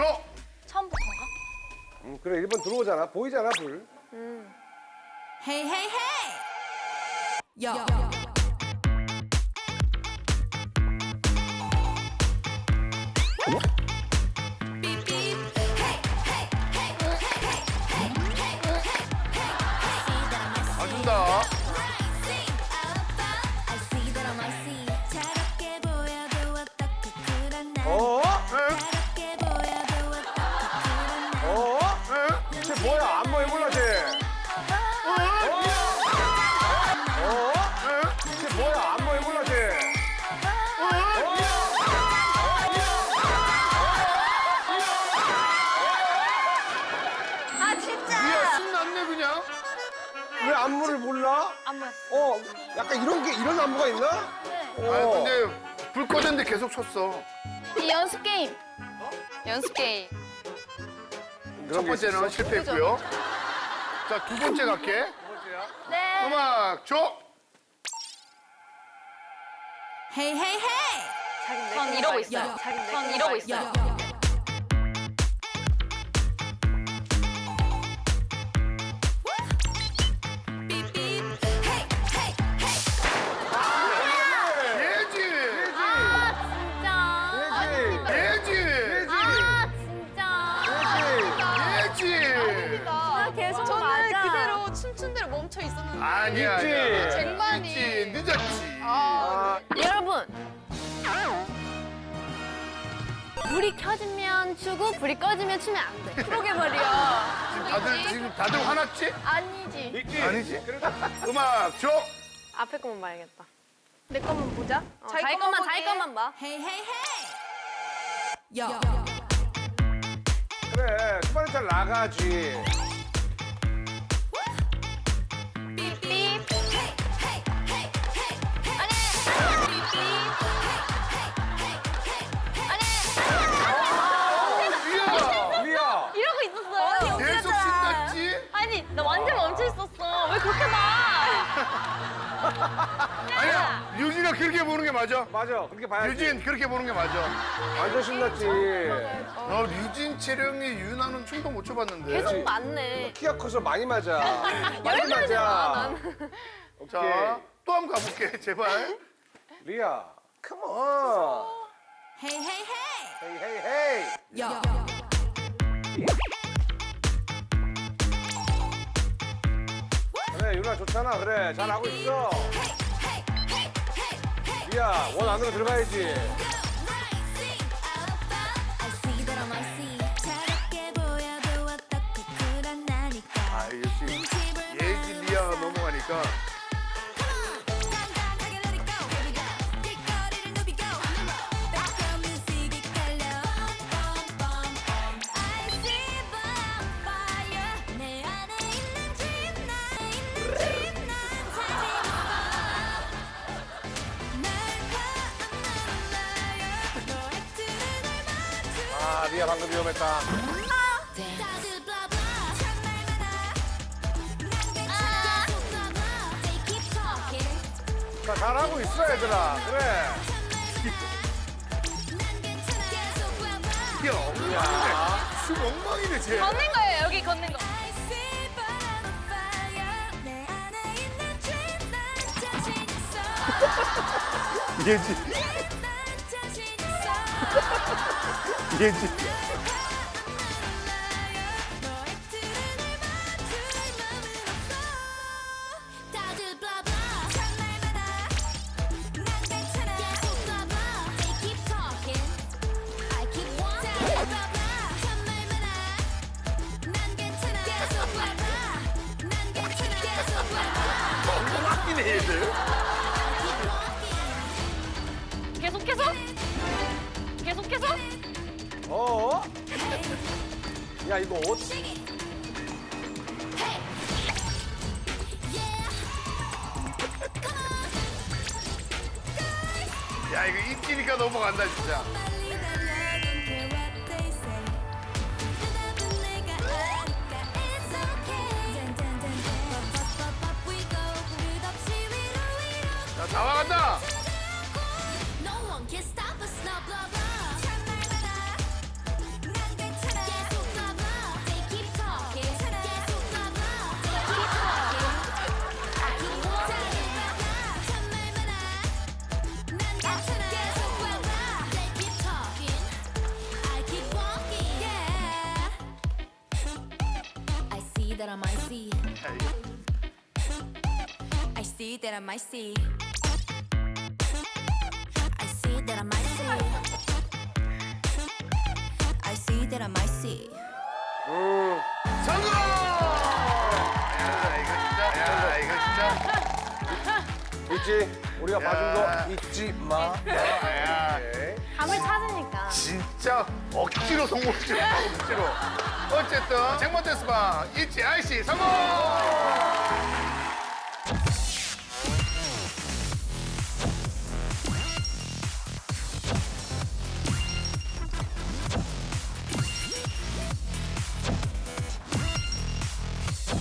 줘. 처음부터인가? 음, 그래 1번 들어오잖아. 보이잖아 불. Hey, hey, hey! Yo. Beep, 안무를 몰라? 안무였어. 어, 약간 이런 게 이런 안무가 있나? 어. 아 근데 불 꺼졌는데 계속 쳤어. 이 연습 게임. 연습 게임. 첫게 번째는? 실패했고요. 자 두 번째 갈게. 네. 음악 줘. Hey, hey, hey! 전 이러고 있어요. 야. 전 이러고 있어요. 아니야. 있지. 쟁반이. 있지. 늦었지. 아, 여러분. 불이 켜지면 추고 불이 꺼지면 추면 안 돼. 그러게 말이야. 지금 다들 지금 다들 화났지? 아니지. 있지. 아니지. 음악 줘. 앞에 거만 봐야겠다. 내 것만 보자. 어, 자기 것만 자기 것만 봐. Hey, hey, hey! Yo. 그래. 초반에 잘 나가지. 아니야. 유진아 그렇게 보는 게 맞아. 맞아. 그렇게 봐야지. 유진 그렇게 보는 게 맞아. 완전 신났지. 어, 유진, 채령이 유나는 춤도 못 춰봤는데. 계속 맞네. 키가 커서 많이 맞아. 많이 맞아. 나는. 자, 또 한 번 가볼게, 제발. 리아. 컴온. Hey, hey, hey! 헤이 헤이 헤이. Yo. 그래 유나 좋잖아. 그래 잘하고 있어. 리아 원 안으로 들어가야지. 방금 위험했다. 자 잘하고 있어 얘들아. 그래. 이게 엉망이네. 춤 엉망이네, 쟤. 걷는 거예요 여기 걷는 거. 예지. 있어 예지. 너의 이거 어떻게? Yeah 야, 이거 인기니까 넘어간다, 진짜. 빨리 달려 don't I see that I might see. I see that I might see. I see that I might see. 오, 성공! 야, 이거 진짜, 야, 이거 진짜. 있지? 우리가 야. 봐준 거 잊지 마. 야. 감을 찾으니까. 진짜 억지로 성공했죠 억지로 어쨌든 쟁반 댄스방 있지 아이씨 성공!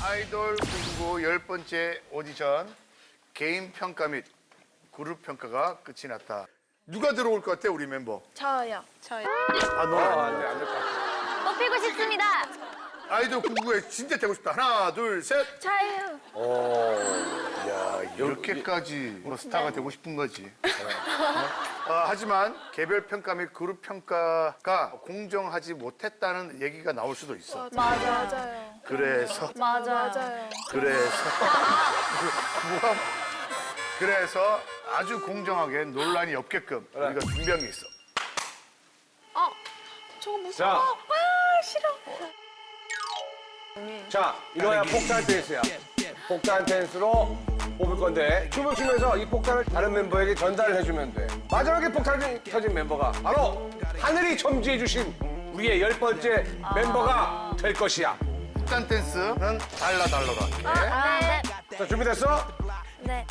아이돌 공고 열 번째 오디션 개인 평가 및 그룹 평가가 끝이 났다. 누가 들어올 것 같아 우리 멤버? 저요. 저요. 아, 너 아, 아니야. 안 돼, 안될 것 같아. 뽑히고 싶습니다. 아이돌 궁구에 진짜 되고 싶다. 하나, 둘, 셋. 저요. 야, 이렇게까지 뭐 스타가 되고 싶은 거지. 어, 하지만 개별 평가 및 그룹 평가가 공정하지 못했다는 얘기가 나올 수도 있어. 맞아. 맞아요. 그래서 맞아. 맞아요. 그래서 뭐야? 그래서 아주 공정하게 논란이 없게끔 우리가 준비한 게 있어. 어, 저거 자. 무서워. 아, 싫어. 자, 이거야 폭탄 댄스야. 폭탄 댄스로 뽑을 건데 춤을 추면서 이 폭탄을 다른 멤버에게 전달을 해주면 돼. 마지막에 폭탄이 터진 멤버가 바로 하늘이 점지해 주신 우리의 열 번째 멤버가 될 것이야. 폭탄 댄스는 달라 할게. 아, 네. 자, 준비됐어? 네.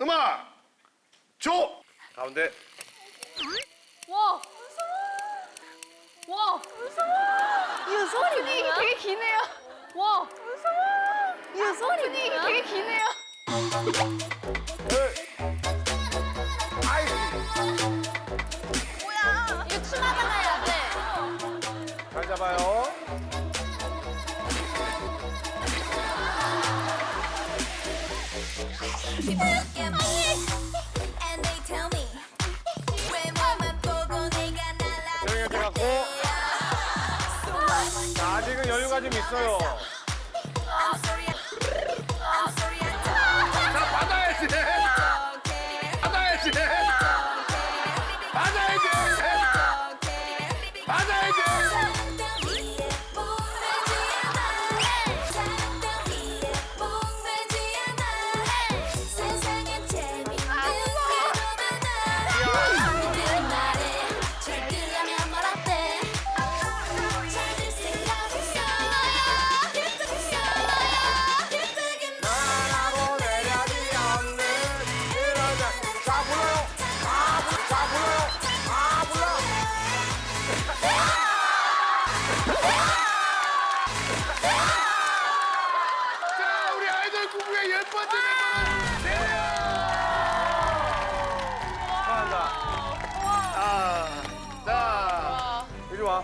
음악 줘. 가운데. 와. 와. 이 소리 뭐야? 되게 기네요. 와. 이 소리 뭐야? 되게 기네요. 자, 아직은 여유가 좀 있어요.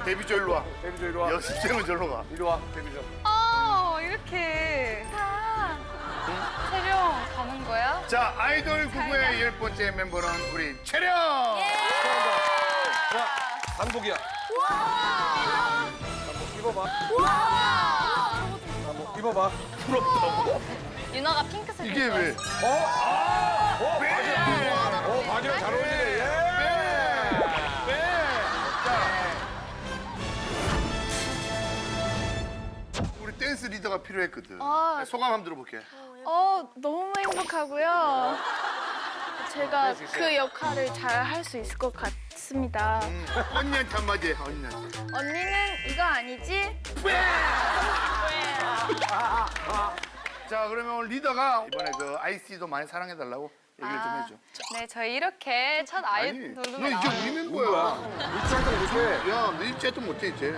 데뷔조 일로 와. 데뷔조 이리 와. 연습생은 절로 가. 이리 와. 데뷔조. 어, 이렇게. 다. 촬영 가는 거야? 자 아이돌 궁구의 열 번째 멤버는 우리 채령. 자, 한복이야. 한복 입어봐. 한복 입어봐. 부럽다고. 윤아가 핑크색. 이게 왜? 어? 어, 바지랑. 어, 바지랑 잘 어울리네. 예. 댄스 리더가 필요했거든. 아. 소감 한번 들어볼게. 어, 너무 행복하고요. 제가 그 역할을 잘 할 수 있을 것 같습니다. 음, 언니한테 한마디 해, 언니한테. 언니는 이거 아니지? 자, 그러면 오늘 리더가 이번에 그 아이씨도 많이 사랑해달라고 얘기를 좀 해줘. 네, 저희 이렇게 첫 아니, 아이돌로 너 이제 우리 멤버야. 입장도 못해. 야, 너 입제도 못해, 이제.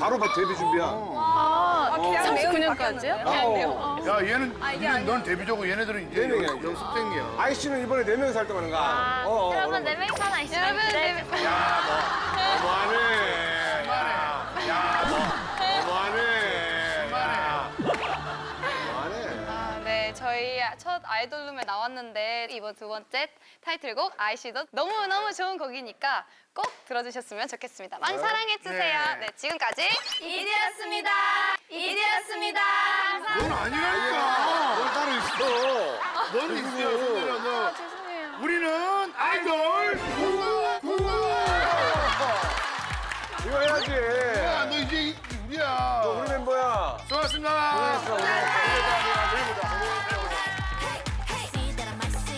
바로 봐, 데뷔 준비야. 아, 그냥 39년까지요? 어. 야, 얘는, 아, 이게 얘는 넌 데뷔조고 얘네들은 이제 네 명이야, 연- 이제. 연습생이야. 아이씨는 이번에 네 명이서 활동하는 거야. 어, 어, 여러분. 네 명이서 하나 있어요. 여러분, 네 명. 너 이번 두 번째 타이틀곡 아이씨도 너무너무 좋은 곡이니까 꼭 들어주셨으면 좋겠습니다. 많이 사랑해주세요. 네. 네, 지금까지 이디였습니다. 이디였습니다. 넌 아니라니까. 넌 따로 있어. 너는 있어요, 손내려, 너. 아, 죄송해요. 우리는